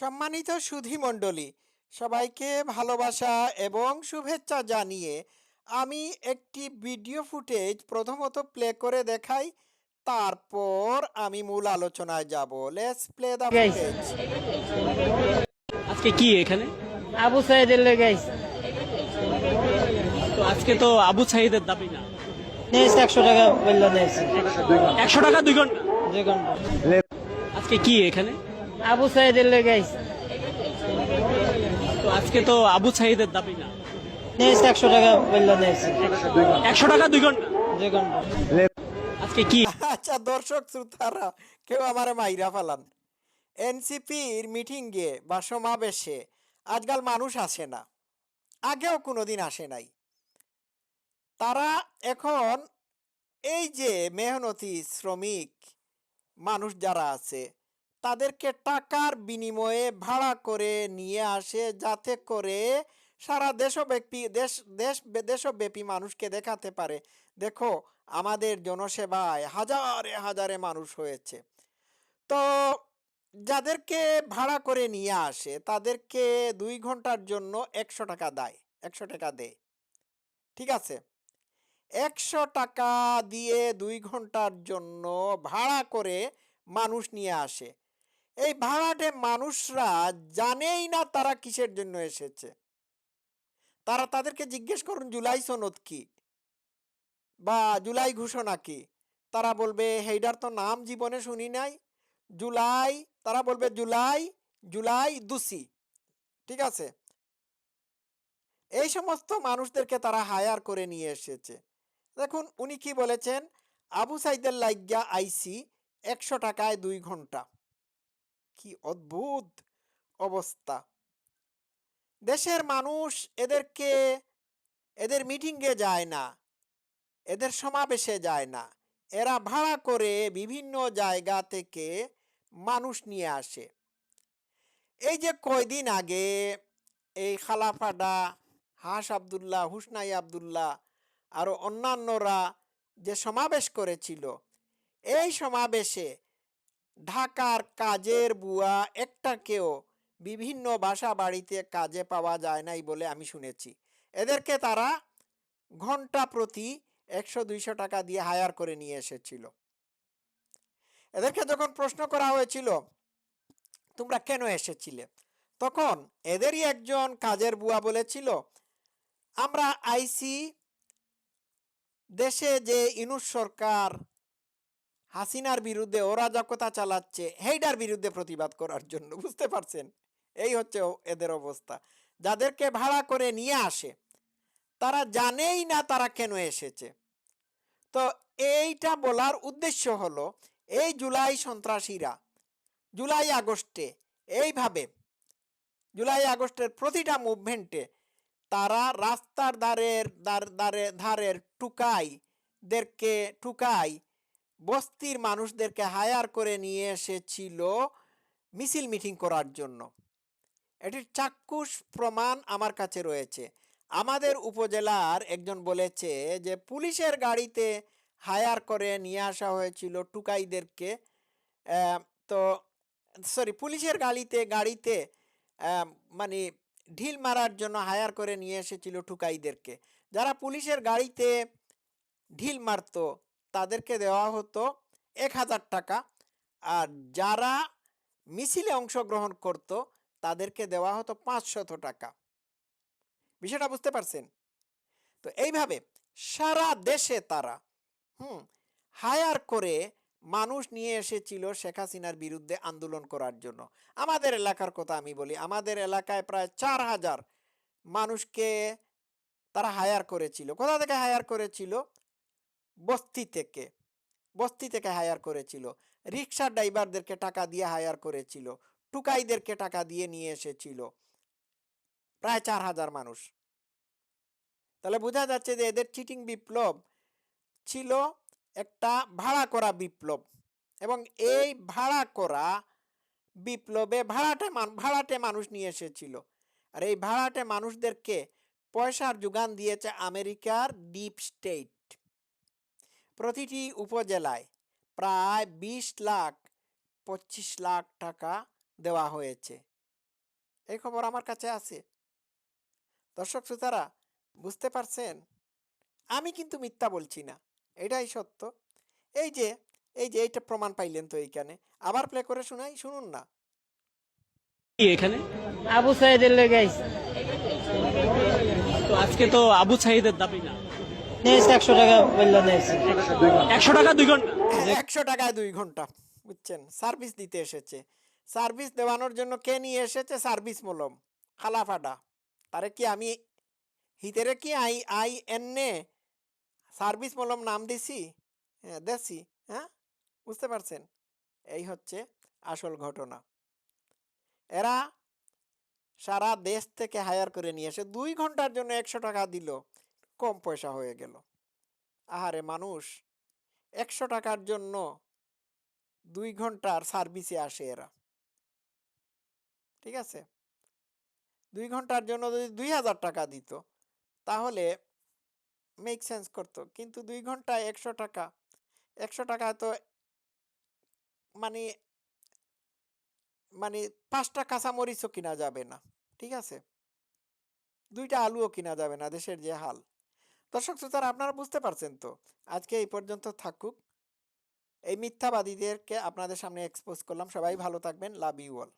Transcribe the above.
সম্মানিত সুধী মণ্ডলী সবাইকে ভালোবাসা এবং শুভেচ্ছা জানিয়ে আমি একটি ভিডিও ফুটেজ প্রথমত প্লে করে দেখাই তারপর আমি মূল আলোচনায় যাব। Let's play the. ফুটেজ আজকে কি এখানে? আবু সাইদের লেগে আইছে। তো আজকে তো আবু সাহিদের দাবি না। নিয়েছে একশো টাকা বলল নিয়েছে একশো টাকা দুই ঘণ্টা। দুই ঘণ্টা। আজকে কি এখানে? আবু সাইদের আজকে তো আবু সাহিদের দাবি না? নিয়েছে একশো টাকা বলল নিয়েছে। একশো টাকা দুই ঘণ্টা? দুই ঘণ্টা। আজকে কি? আচ্ছা দর্শক শ্রোতারা কেউ আমারে মাইরা ফালান। এনসিপির মিটিংয়ে বা সমাবেশে আজকাল মানুষ আসে না। আগেও কোনোদিন আসে নাই। তারা এখন এই যে মেহনতি শ্রমিক মানুষ যারা আছে তাদেরকে টাকার বিনিময়ে ভাড়া করে নিয়ে আসে, যাতে করে সারা দেশব্যাপী, দেশ দেশ, দেশব্যাপী মানুষকে দেখাতে পারে। দেখো, আমাদের জনসেবায় হাজারে হাজারে মানুষ হয়েছে। তো যাদেরকে ভাড়া করে নিয়ে আসে, তাদেরকে দুই ঘণ্টার জন্য একশো টাকা দেয়, একশো টাকা দেয়। ঠিক আছে? একশো টাকা দিয়ে দুই ঘণ্টার জন্য ভাড়া করে মানুষ নিয়ে আসে। এই ভাড়াটে মানুষরা জানেই না তারা কিসের জন্য এসেছে। তারা তাদেরকে জিজ্ঞেস করুন, জুলাই সনদ কি? বা, জুলাই ঘোষণা কি? তারা বলবে, হেইডার তো নাম জীবনে শুনি নাই। জুলাই, তারা বলবে, জুলাই জুলাই দুসি। ঠিক আছে? এই সমস্ত মানুষদেরকে তারা হায়ার করে নিয়ে এসেছে। দেখুন, উনি কি বলেছেন? আবু সাইদের লাইগা আইসি একশো টাকায় দুই ঘণ্টা। কি অদ্ভুত অবস্থা। দেশের মানুষ এদেরকে, এদের মিটিংয়ে যায় না, এদের সমাবেশে যায় না। এরা ভাড়া করে বিভিন্ন জায়গা থেকে মানুষ নিয়ে আসে। এই যে কয়দিন আগে এই খালাফাডা হাস আবদুল্লাহ, হুসনাই আবদুল্লাহ আরও অন্যান্যরা যে সমাবেশ করেছিল, এই সমাবেশে ঢাকার কাজের বুয়া একটাকেও বিভিন্ন বাসা বাড়িতে কাজে পাওয়া যায় নাই বলে আমি শুনেছি। এদেরকে তারা ঘণ্টা প্রতি একশো দুইশো টাকা দিয়ে হায়ার করে নিয়ে এসেছিল। এদেরকে যখন প্রশ্ন করা হয়েছিল, তোমরা কেন এসেছিলে? তখন এদেরই একজন কাজের বুয়া বলেছিল, আমরা আইসি দেশে যে ইনুস সরকার হাসিনার বিরুদ্ধে অরাজকতা চালাচ্ছে, হেইডার বিরুদ্ধে প্রতিবাদ করার জন্য, বুঝতে পারছেন? এই হচ্ছে এদের অবস্থা। যাদেরকে ভাড়া করে নিয়ে আসে, তারা জানেই না তারা কেন এসেছে। তো এইটা বলার উদ্দেশ্য হলো, এই জুলাই সন্ত্রাসীরা, জুলাই আগস্টে এইভাবে, জুলাই আগস্টের প্রতিটা মুভমেন্টে তারা রাস্তার দার- ধারে ধারের টুকাইদেরকে টুকাই বস্তির মানুষদেরকে হায়ার করে নিয়ে এসেছিল মিছিল মিটিং করার জন্য। এটির চাক্ষুষ প্রমাণ আমার কাছে রয়েছে। আমাদের উপজেলার একজন বলেছে যে, পুলিশের গাড়িতে হায়ার করে নিয়ে আসা হয়েছিল টুকাইদেরকে। তো, সরি, পুলিশের গাড়িতে গাড়িতে মানে ঢিল মারার জন্য হায়ার করে নিয়ে এসেছিল টুকাইদেরকে। যারা পুলিশের গাড়িতে ঢিল মারতো তাদেরকে দেওয়া হতো এক হাজার টাকা। আর যারা মিছিলে অংশগ্রহণ করত, তাদেরকে দেওয়া হতো পাঁচশত টাকা। বিষয়টা বুঝতে পারছেন? তো এইভাবে সারা দেশে তারা, হুম, হায়ার করে মানুষ নিয়ে এসেছিল শেখ হাসিনার বিরুদ্ধে আন্দোলন করার জন্য। আমাদের এলাকার কথা আমি বলি, আমাদের এলাকায় প্রায় চার হাজার মানুষকে তারা হায়ার করেছিল। কোথা থেকে হায়ার করেছিল? বস্তি থেকে বস্তি থেকে হায়ার করেছিল। রিক্সা ড্রাইভারদেরকে টাকা দিয়ে হায়ার করেছিল। টুকাইদেরকে টাকা দিয়ে নিয়ে এসেছিল। প্রায় চার হাজার মানুষ। তাহলে বোঝা যাচ্ছে যে এদের চিটিং বিপ্লব ছিল একটা ভাড়া করা বিপ্লব এবং এই ভাড়া করা বিপ্লবে ভাড়াটে ভাড়াটে মানুষ নিয়ে এসেছিল। আর এই ভাড়াটে মানুষদেরকে পয়সার যোগান দিয়েছে আমেরিকার ডিপ স্টেট প্রতিটি উপজেলায় প্রায় বিশ লাখ পঁচিশ লাখ টাকা দেওয়া হয়েছে। এই খবর আমার কাছে আছে। দর্শক শ্রোতারা বুঝতে পারছেন? আমি কিন্তু মিথ্যা বলছি না এটাই সত্য। এই যে এই যে এইটা প্রমাণ পাইলেন তো এইখানে। আবার প্লে করে শোনাই শুনুন না। এখানে? আবু সাইদের লেগে তো আজকে তো আবু সাহিদের দাবি না। নিয়েছে একশো টাকা বলল নিয়েছে একশো টাকা দুই ঘণ্টা। একশো টাকায় দুই ঘণ্টা বুঝছেন? সার্ভিস দিতে এসেছে। সার্ভিস দেওয়ানোর জন্য কে নিয়ে এসেছে? সার্ভিস মলম খালাফাডা তারে কি আমি হিতেরে কি আই আই এনে সার্ভিস মলম নাম দিছি? হ্যাঁ দেছি হ্যাঁ? বুঝতে পারছেন? এই হচ্ছে আসল ঘটনা। এরা সারা দেশ থেকে হায়ার করে নিয়ে এসে দুই ঘণ্টার জন্য একশো টাকা দিল। কম পয়সা হয়ে গেল। আহারে মানুষ, একশো টাকার জন্য দুই ঘণ্টার সার্ভিসে আসে এরা। ঠিক আছে? দুই ঘণ্টার জন্য যদি দুই হাজার টাকা দিত, তাহলে মেক সেন্স করতো। কিন্তু দুই ঘন্টায় একশো টাকা একশো টাকা তো মানে মানে পাঁচটা কাঁচামরিচও কিনা যাবে না। ঠিক আছে? দুইটা আলুও কিনা যাবে না দেশের যে হাল। দর্শক শ্রোতারা, আপনারা বুঝতে পারছেন তো? আজকে এই পর্যন্ত থাকুক। এই মিথ্যাবাদীদেরকে আপনাদের সামনে এক্সপোজ করলাম। সবাই ভালো থাকবেন। Love you all